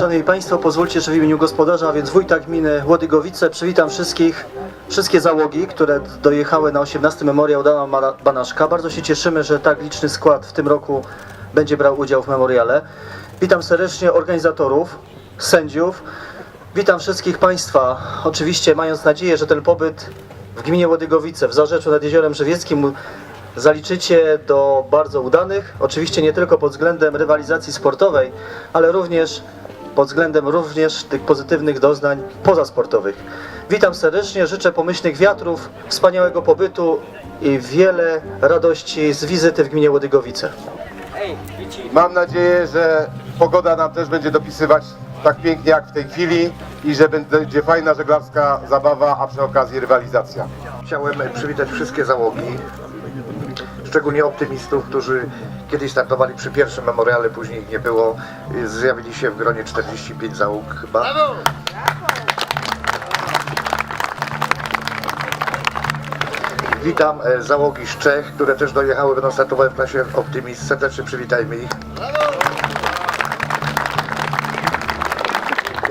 Szanowni Państwo, pozwólcie, że w imieniu gospodarza, a więc wójta gminy Łodygowice, przywitam wszystkich, wszystkie załogi, które dojechały na 18 memoriał Dana Banaszka. Bardzo się cieszymy, że tak liczny skład w tym roku będzie brał udział w memoriale. Witam serdecznie organizatorów, sędziów. Witam wszystkich Państwa, oczywiście mając nadzieję, że ten pobyt w gminie Łodygowice, w Zarzeczu nad Jeziorem Żywieckim zaliczycie do bardzo udanych, oczywiście nie tylko pod względem rywalizacji sportowej, ale również pod względem również tych pozytywnych doznań pozasportowych. Witam serdecznie, życzę pomyślnych wiatrów, wspaniałego pobytu i wiele radości z wizyty w gminie Łodygowice. Mam nadzieję, że pogoda nam też będzie dopisywać tak pięknie jak w tej chwili i że będzie fajna żeglarska zabawa, a przy okazji rywalizacja. Chciałem przywitać wszystkie załogi, szczególnie optymistów, którzy kiedyś startowali przy pierwszym memoriale, później ich nie było. Zjawili się w gronie 45 załóg chyba. Witam e, załogi z Czech, które też dojechały, będą startowały w klasie Optimist. Serdecznie przywitajmy ich.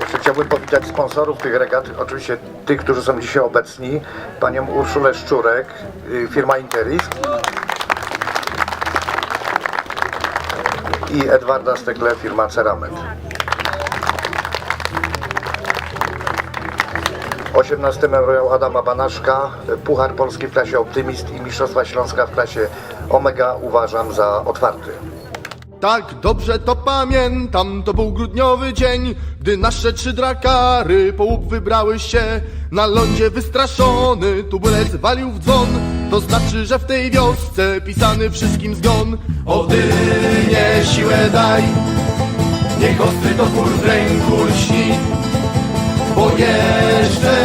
Jeszcze chciałbym powitać sponsorów tych regat, oczywiście tych, którzy są dzisiaj obecni, panią Urszulę Szczurek, y, firma Interis i Edwarda Stekle, firma Ceramet. 18 memoriał Adama Banaszka, Puchar Polski w klasie Optymist i Mistrzostwa Śląska w klasie Omega uważam za otwarty. Tak dobrze to pamiętam, to był grudniowy dzień, gdy nasze trzy drakary po łup wybrały się. Na lądzie wystraszony tubylec walił w dzwon, to znaczy, że w tej wiosce pisany wszystkim zgon. Odynie siłę daj, niech ostry topór w ręku lśni, bo jeszcze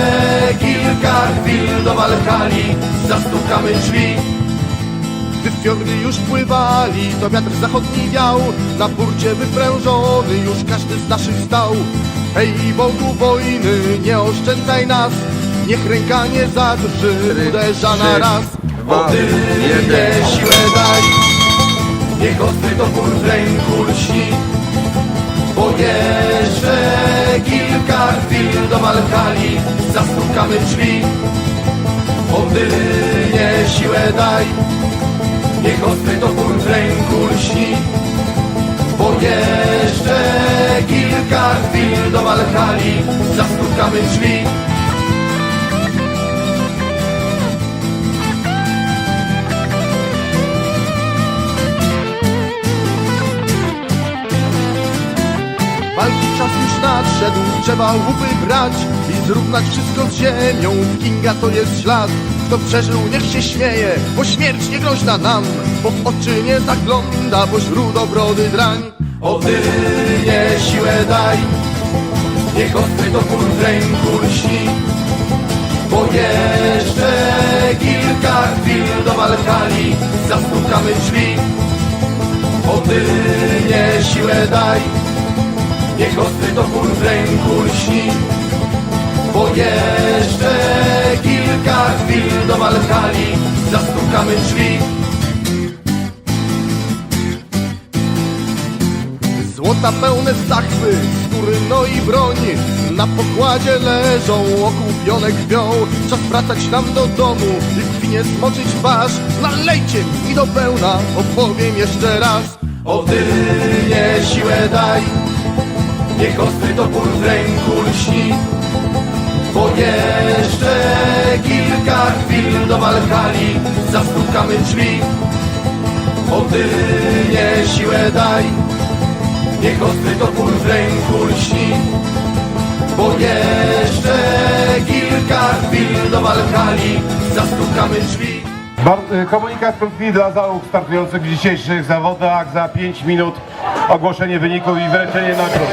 kilka chwil do Walhali zastukamy drzwi. Gdy fiordy już pływali, to wiatr zachodni wiał Na burcie wyprężony już każdy z naszych stał Hej Bogu wojny, nie oszczędzaj nas Niech ręka nie zadrży, uderza na raz. Odynie siłę daj. Niech ostry topór w ręku lśni. Bo jeszcze kilka chwil do Walhali Zastukamy drzwi. Odynie siłę daj. Niech ostry topór w ręku lśni. Bo jeszcze kilka chwil do Walhali Zastukamy drzwi trzeba łupy brać I zrównać wszystko z ziemią, Kinga to jest ślad. Kto przeżył, niech się śmieje, bo śmierć nie groźna nam. Bo w oczy nie zagląda, bo źródobrody drań. Odynie siłę daj, niech ostry topór w ręku lśni. Bo jeszcze kilka chwil do Walhali Zastukamy drzwi. Odynie siłę daj Niech ostry topór w ręku lśni. Bo jeszcze kilka chwil do Walhali Zastukamy drzwi. Złota pełne zachwy, skóry no i broń. Na pokładzie leżą okupione krwią Czas wracać nam do domu i w winie smoczyć twarz. Nalejcie mi do pełna, opowiem jeszcze raz. Odynie siłę daj Niech ostry topór w ręku lśni. Bo jeszcze kilka chwil do Walhali Zastukamy drzwi. Odynie siłę daj. Niech ostry topór w ręku lśni. Bo jeszcze kilka chwil do Walhali Zastukamy drzwi Komunikat krótki dla załóg startujących w dzisiejszych zawodach. Za 5 minut ogłoszenie wyników i wręczenie nagród.